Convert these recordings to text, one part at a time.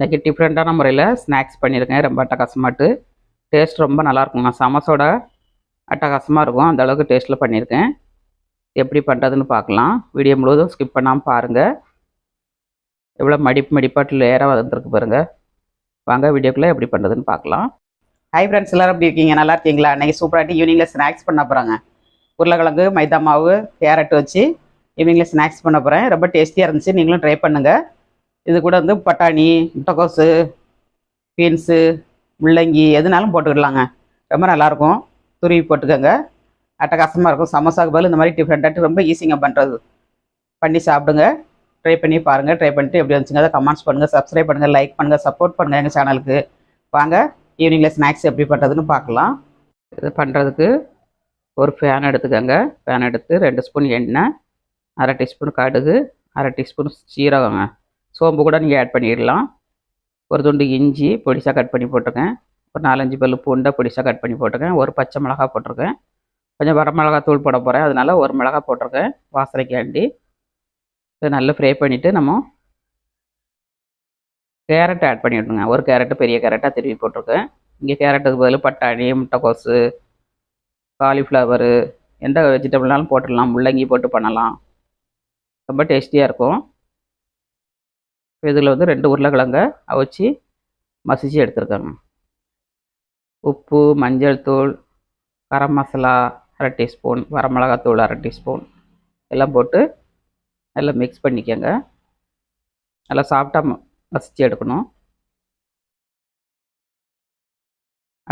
இன்றைக்கி டிஃப்ரெண்ட்டான முறையில் ஸ்நாக்ஸ் பண்ணியிருக்கேன். ரொம்ப அட்டகாசமாட்டு. டேஸ்ட் ரொம்ப நல்லாயிருக்குங்க. சமோசோட அட்டகாசமாக இருக்கும். அந்தளவுக்கு டேஸ்ட்டில் பண்ணியிருக்கேன். எப்படி பண்ணுறதுன்னு பார்க்கலாம். வீடியோ முழுவதும் ஸ்கிப் பண்ணாமல் பாருங்கள் எவ்வளோ மடிப்பு மடிப்பாட்டு லேயராக வந்திருக்கு பாருங்கள் வாங்க வீடியோக்குள்ளே எப்படி பண்ணுறதுன்னு பார்க்கலாம். ஹை ஃப்ரெண்ட்ஸ் எல்லோரும் எப்படி இருக்கீங்க? நல்லா இருக்கீங்களா? அன்றைக்கி சூப்பராகிட்டு ஈவினிங்கில் ஸ்நாக்ஸ் பண்ண போகிறாங்க உருளைக்கிழங்கு மைதா மாவு கேரட் வச்சு ஈவினிங்கில் ஸ்நாக்ஸ் பண்ண போகிறேன் ரொம்ப டேஸ்டியாக இருந்துச்சு. நீங்களும் ட்ரை பண்ணுங்கள் இது கூட வந்து பட்டாணி முட்டைக்கோசு பீன்ஸு முள்ளங்கி எதுனாலும் போட்டுக்கிடலாங்க ரொம்ப நல்லாயிருக்கும். துருவி போட்டுக்கோங்க. அட்டகாசமாக இருக்கும். சமோசாக்கு பதில் இந்த மாதிரி டிஃப்ரெண்ட்டாக ரொம்ப ஈஸிங்க பண்ணுறது பண்ணி சாப்பிடுங்க. ட்ரை பண்ணி பாருங்கள் ட்ரை பண்ணிட்டு எப்படி வந்துச்சுங்க அதை கமெண்ட்ஸ் பண்ணுங்கள் சப்ஸ்கிரைப் பண்ணுங்கள் லைக் பண்ணுங்கள் சப்போர்ட் பண்ணுங்கள் எங்கள் சேனலுக்கு வாங்க. ஈவினிங்கில் ஸ்நாக்ஸ் எப்படி பண்ணுறதுன்னு பார்க்கலாம். இது பண்ணுறதுக்கு ஒரு ஃபேன் எடுத்துக்கோங்க. ஃபேன் எடுத்து ரெண்டு ஸ்பூன் எண்ணெய் அரை டீஸ்பூன் கடுகு அரை டீஸ்பூன் சீரகங்க. சோம்பு கூட நீங்கள் ஆட் பண்ணிடலாம் ஒரு துண்டு இஞ்சி பொடிசாக கட் பண்ணி போட்டிருக்கேன். ஒரு நாலஞ்சு பல்லு பூண்டை பொடிசாக கட் பண்ணி போட்டிருக்கேன். ஒரு பச்சை மிளகா போட்டிருக்கேன். கொஞ்சம் வரமிளகா தூள் போட போகிறேன் அதனால ஒரு மிளகா போட்டிருக்கேன். வாசனைக்காண்டி. இதை நல்லா ஃப்ரை பண்ணிவிட்டு நம்ம கேரட் ஆட் பண்ணி விட்ருங்க ஒரு கேரட்டு பெரிய கேரட்டாக திருப்பி போட்டிருக்கேன். இங்கே கேரட்டுக்கு பதில் பட்டாணி முட்டைக்கோசு காலிஃப்ளவரு எந்த வெஜிடபிள்னாலும் போட்டுடலாம். முள்ளங்கி போட்டு பண்ணலாம். ரொம்ப டேஸ்டியாக இருக்கும். இதில் வந்து ரெண்டு உருளைக்கிழங்க அவிச்சு மசிச்சு எடுத்துருக்காங்க உப்பு மஞ்சள் தூள் கரம் மசாலா அரை டீஸ்பூன் வரமிளகாத்தூள் அரை டீஸ்பூன் எல்லாம் போட்டு நல்லா மிக்ஸ் பண்ணிக்கோங்க. நல்லா சாஃப்டாக மசிச்சு எடுக்கணும்.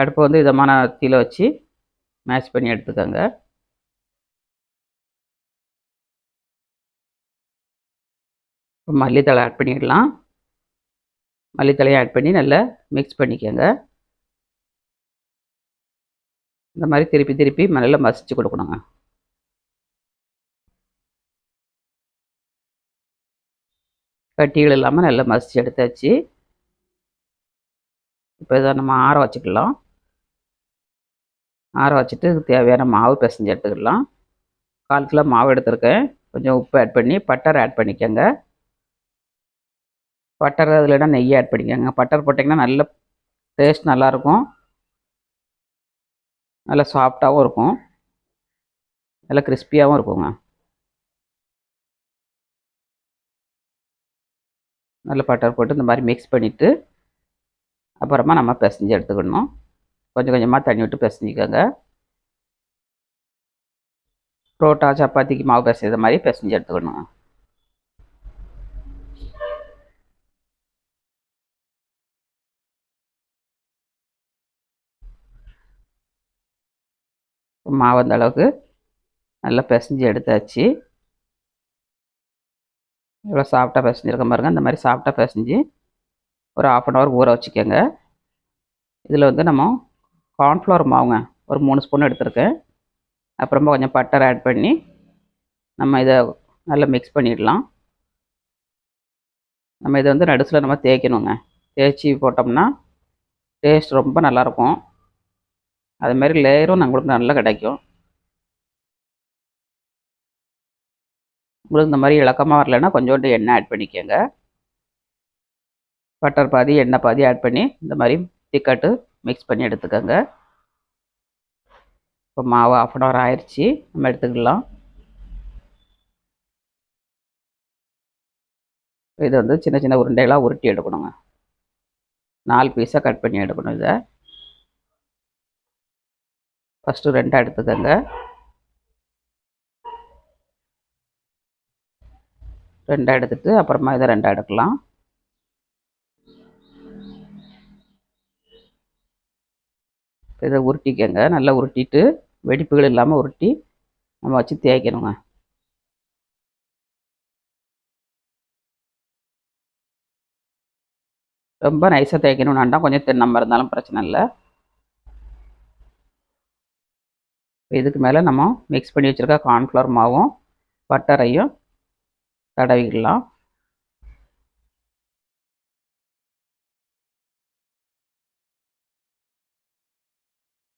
அடுப்பை வந்து இதமான தீயில் வச்சு மேஷ் பண்ணி எடுத்துக்கோங்க. மல்லித்தலை ஆட் பண்ணிடலாம். மல்லித்தலையை ஆட் பண்ணி நல்லா மிக்ஸ் பண்ணிக்கோங்க. இந்த மாதிரி திருப்பி திருப்பி நல்லா மசிச்சு கொடுக்கணுங்க. கட்டிகள் இல்லாமல் நல்லா மசிச்சு எடுத்தாச்சு. இப்போ இதை நம்ம ஆற வச்சுக்கலாம். ஆற வச்சுட்டு இதுக்கு தேவையான மாவு பிசைஞ்சு எடுத்துக்கலாம். கால் கிலோ மாவு எடுத்திருக்கேன். கொஞ்சம் உப்பு ஆட் பண்ணி பட்டர் ஆட் பண்ணிக்கோங்க. பட்டர் அதில்னா நெய் ஆட் பண்ணிக்கோங்க. பட்டர் போட்டிங்கன்னா நல்ல டேஸ்ட் நல்லாயிருக்கும். நல்லா சாஃப்டாகவும் இருக்கும். நல்லா கிறிஸ்பியாகவும் இருக்குங்க. நல்ல பட்டர் போட்டு இந்த மாதிரி மிக்ஸ் பண்ணிவிட்டு அப்புறமா நம்ம பிசைஞ்சு எடுத்துக்கணும். கொஞ்சம் கொஞ்சமாக தண்ணி விட்டு பிசைஞ்சிக்கோங்க. புரோட்டா சப்பாத்திக்கு மாவு பிசைஞ்ச மாதிரி பிசைஞ்சு எடுத்துக்கணும். மாவு அந்த அளவுக்கு நல்லா பிசைஞ்சு எடுத்தாச்சு. இவ்வளோ சாஃப்டாக பிசைஞ்சிருக்க பாருங்க. இந்த மாதிரி சாஃப்டாக பிசைஞ்சு ஒரு ஆஃப் அன் ஹவர் ஊற வச்சுக்கோங்க. இதில் வந்து நம்ம கார்ன்ஃப்ளவர் மாவுங்க ஒரு மூணு ஸ்பூன் எடுத்திருக்கேன். அப்புறமா கொஞ்சம் பட்டர் ஆட் பண்ணி நம்ம இதை நல்லா மிக்ஸ் பண்ணிடலாம். நம்ம இதை வந்து நடுசில் நம்ம தேய்க்கணுங்க. தேய்ச்சி போட்டோம்னா டேஸ்ட் ரொம்ப நல்லாயிருக்கும் அதுமாரி லேயரும் நம்மளுக்கு நல்லா கிடைக்கும். உங்களுக்கு இந்த மாதிரி இலக்கமாக வரலைன்னா கொஞ்சோண்டு எண்ணெய் ஆட் பண்ணிக்கோங்க. பட்டர் பாதி எண்ணெய் பாதி ஆட் பண்ணி இந்த மாதிரி திக்கட்டு மிக்ஸ் பண்ணி எடுத்துக்கோங்க. இப்போ மாவு ஆஃப் அன் ஹவர் ஆயிடுச்சு நம்ம எடுத்துக்கலாம். இது வந்து சின்ன சின்ன உருண்டைகளாக உருட்டி எடுக்கணுங்க. நாலு பீஸாக கட் பண்ணி எடுக்கணும் இதை. ஃபஸ்ட்டு ரெண்டாக எடுத்துக்கோங்க. ரெண்டாக எடுத்துட்டு அப்புறமா இதை ரெண்டாக எடுக்கலாம். இதை உருட்டிக்கங்க. நல்லா உருட்டிட்டு வெடிப்புகள் இல்லாமல் உருட்டி நம்ம வச்சு தேய்க்கணுங்க. ரொம்ப நைஸாக தேய்க்கணும். வேண்டாம் கொஞ்சம் தின்னமாக இருந்தாலும் பிரச்சனை இல்லை. இதுக்கு மேலே நம்ம மிக்ஸ் பண்ணி வச்சுருக்க கார்ன்ஃப்ளவர் மாவும் பட்டரையும் தடவிக்கலாம்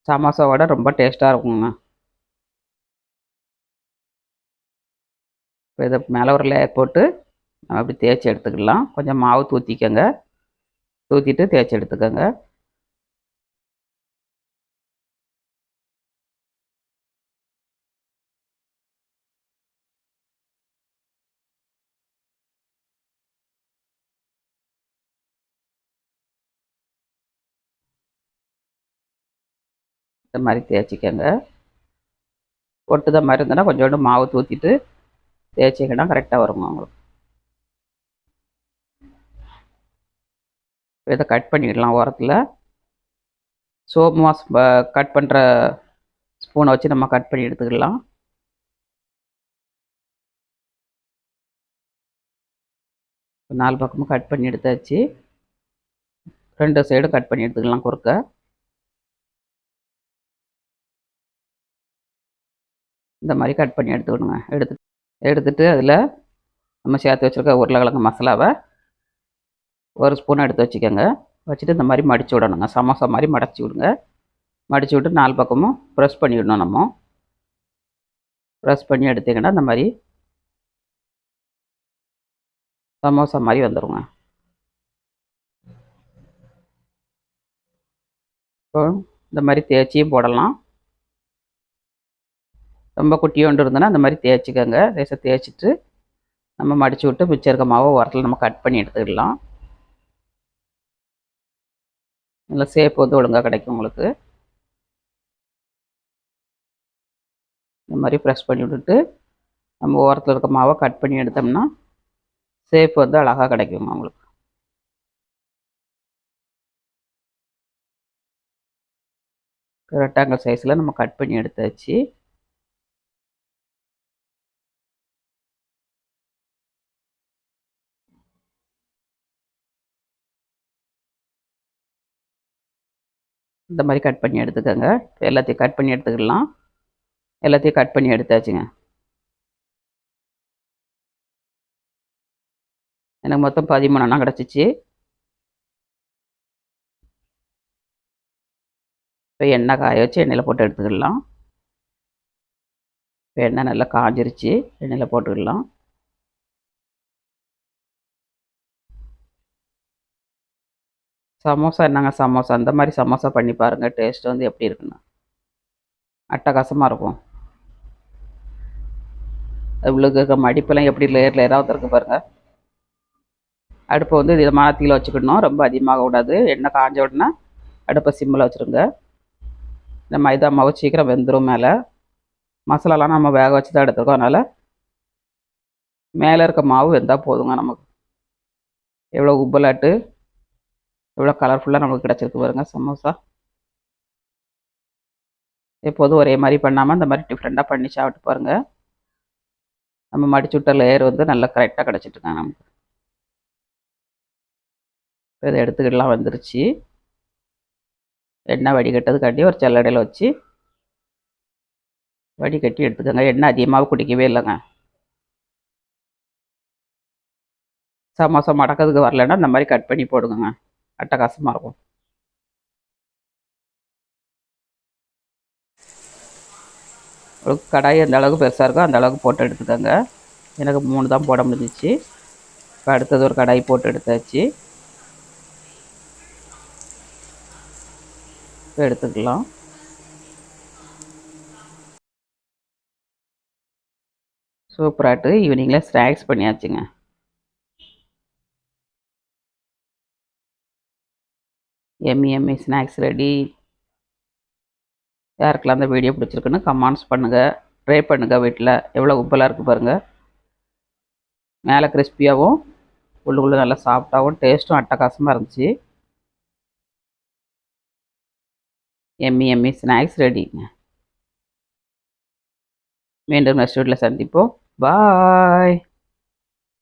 சமோசாவோட ரொம்ப டேஸ்ட்டாக இருக்குங்க. இப்போ இதை மேலே ஒரு லேயர் போட்டு நம்ம அப்படி தேய்ச்சி எடுத்துக்கலாம் கொஞ்சம் மாவு தூத்திக்கோங்க. தூத்திட்டு தேய்ச்சி எடுத்துக்கோங்க. இந்த மாதிரி தேய்ச்சிக்கோங்க. ஒட்டுத மாதிரி இருந்ததுன்னா கொஞ்சோண்டு மாவு தூத்திட்டு தேய்ச்சிங்கன்னா கரெக்டாக வருங்க உங்களுக்கு. இதை கட் பண்ணிடலாம் ஓரத்தில். சோப்பு மாஸ் கட் பண்ணுற ஸ்பூனை வச்சு நம்ம கட் பண்ணி எடுத்துக்கலாம் நாலு பக்கமும் கட் பண்ணி எடுத்தாச்சு. ரெண்டு சைடும் கட் பண்ணி எடுத்துக்கலாம் குறுக்க. இந்த மாதிரி கட் பண்ணி எடுத்துக்கணுங்க. எடுத்து எடுத்துட்டு அதில் நம்ம சேர்த்து வச்சுருக்க உருளைக்கிழங்கு மசாலாவை ஒரு ஸ்பூன் எடுத்து வச்சுக்கோங்க. வச்சுட்டு இந்த மாதிரி மடித்து விடணுங்க. சமோசா மாதிரி மடிச்சு விடுங்க. மடித்து விட்டு நாலு பக்கமும் ப்ரெஸ் பண்ணிவிடணும் நம்ம. ப்ரெஸ் பண்ணி எடுத்திங்கன்னா இந்த மாதிரி சமோசா மாதிரி வந்துடுங்க இப்போ இந்த மாதிரி தேய்ச்சியும் போடலாம். ரொம்ப குட்டியோண்டு இருந்ததுன்னா அந்த மாதிரி தேய்ச்சிக்கோங்க. லேசாக தேய்ச்சிட்டு நம்ம மடித்து விட்டு மிச்சம் இருக்க மாவை உரத்தில் நம்ம கட் பண்ணி எடுத்துக்கலாம். நல்லா சேப் வந்து ஒழுங்காக கிடைக்கும் உங்களுக்கு. இந்த மாதிரி ப்ரெஸ் பண்ணி விட்டுட்டு நம்ம ஓரத்தில் இருக்க மாவை கட் பண்ணி எடுத்தோம்னா சேப் வந்து அழகாக கிடைக்குங்க உங்களுக்கு. ரெக்டாங்கிள் சைஸில் நம்ம கட் பண்ணி எடுத்தாச்சு. இந்த மாதிரி கட் பண்ணி எடுத்துக்கோங்க. எல்லாத்தையும் கட் பண்ணி எடுத்துக்கலாம் எல்லாத்தையும் கட் பண்ணி எடுத்தாச்சுங்க. எனக்கு மொத்தம் பதிமூணு அண்ணா கிடச்சிச்சு. இப்போ எண்ணெய் காய வச்சு எண்ணெயில் போட்டு எடுத்துக்கலாம் இப்போ எண்ணெய் நல்லா காஞ்சிருச்சு. எண்ணெயில் போட்டுக்கலாம் சமோசா என்னங்க சமோசா? அந்த மாதிரி சமோசா பண்ணி பாருங்கள் டேஸ்ட் வந்து எப்படி இருக்குன்னு. அட்டகாசமாக இருக்கும். இவ்வளோக்கு இருக்க மடிப்பெல்லாம் எப்படி லேயர் லேயராக வந்துருக்கு பாருங்கள் அடுப்பை வந்து இதமான தீயில் வச்சுக்கணும் ரொம்ப அதிகமாக கூடாது எண்ணெய் காஞ்ச உடனே அடுப்பை சிம்மில் வச்சுருங்க. இந்த மைதா மாவு சீக்கிரம் வெந்துடும் மேலே. மசாலாலாம் நம்ம வேக வச்சு தான் எடுத்துருக்கோம். அதனால் மேலே இருக்க மாவு வெந்தால் போதுங்க நமக்கு. எவ்வளோ உப்பலாட்டு எவ்வளோ கலர்ஃபுல்லாக நமக்கு கிடச்சிருக்கு பாருங்க சமோசா. எப்போதும் ஒரே மாதிரி பண்ணாமல் இந்த மாதிரி டிஃப்ரெண்ட்டாக பண்ணி சாப்பிட்டு பாருங்கள் நம்ம மடிச்சுட்ட லேயர் வந்து நல்லா கரெக்டாக கிடச்சிட்டுருங்க நமக்கு. இதை எடுத்துக்கிட்டலாம் வந்துருச்சு. எண்ணெய் வடிகட்டதுக்காண்டி ஒரு செல்லடையில் வச்சு வடிகட்டி எடுத்துக்கோங்க. எண்ணெய் அதிகமாக குடிக்கவே இல்லைங்க. சமோசா மடக்கிறதுக்கு வரலன்னா இந்த மாதிரி கட் பண்ணி போடுங்க அட்டகாசமாக இருக்கும் கடாய் எந்த அளவுக்கு பெருசாக இருக்கோ அந்த அளவுக்கு போட்டு எடுத்துக்கோங்க. எனக்கு மூணு தான் போட முடிஞ்சிச்சு. இப்போ அடுத்தது ஒரு கடாய் போட்டு எடுத்தாச்சு. இப்போ எடுத்துக்கலாம். சூப்பராட்டு. ஈவினிங்கில் ஸ்நாக்ஸ் பண்ணியாச்சுங்க. எம்மி எம்மி ஸ்நாக்ஸ் ரெடி யாருக்கெல்லாம் அந்த வீடியோ பிடிச்சிருக்குன்னு கமெண்ட்ஸ் பண்ணுங்கள் ட்ரை பண்ணுங்கள் வீட்டில் எவ்வளோ உப்பெல்லாம் இருக்குது பாருங்கள் மேலே கிறிஸ்பியாகவும் உள்ளுக்குள்ளே நல்லா சாஃப்டாகவும் டேஸ்ட்டும் அட்டகாசமாக இருந்துச்சு. எம்மி எம்மி ஸ்நாக்ஸ் ரெடிங்க மீண்டும் நெக்ஸ்ட் வீட்டில் சந்திப்போம். பாய்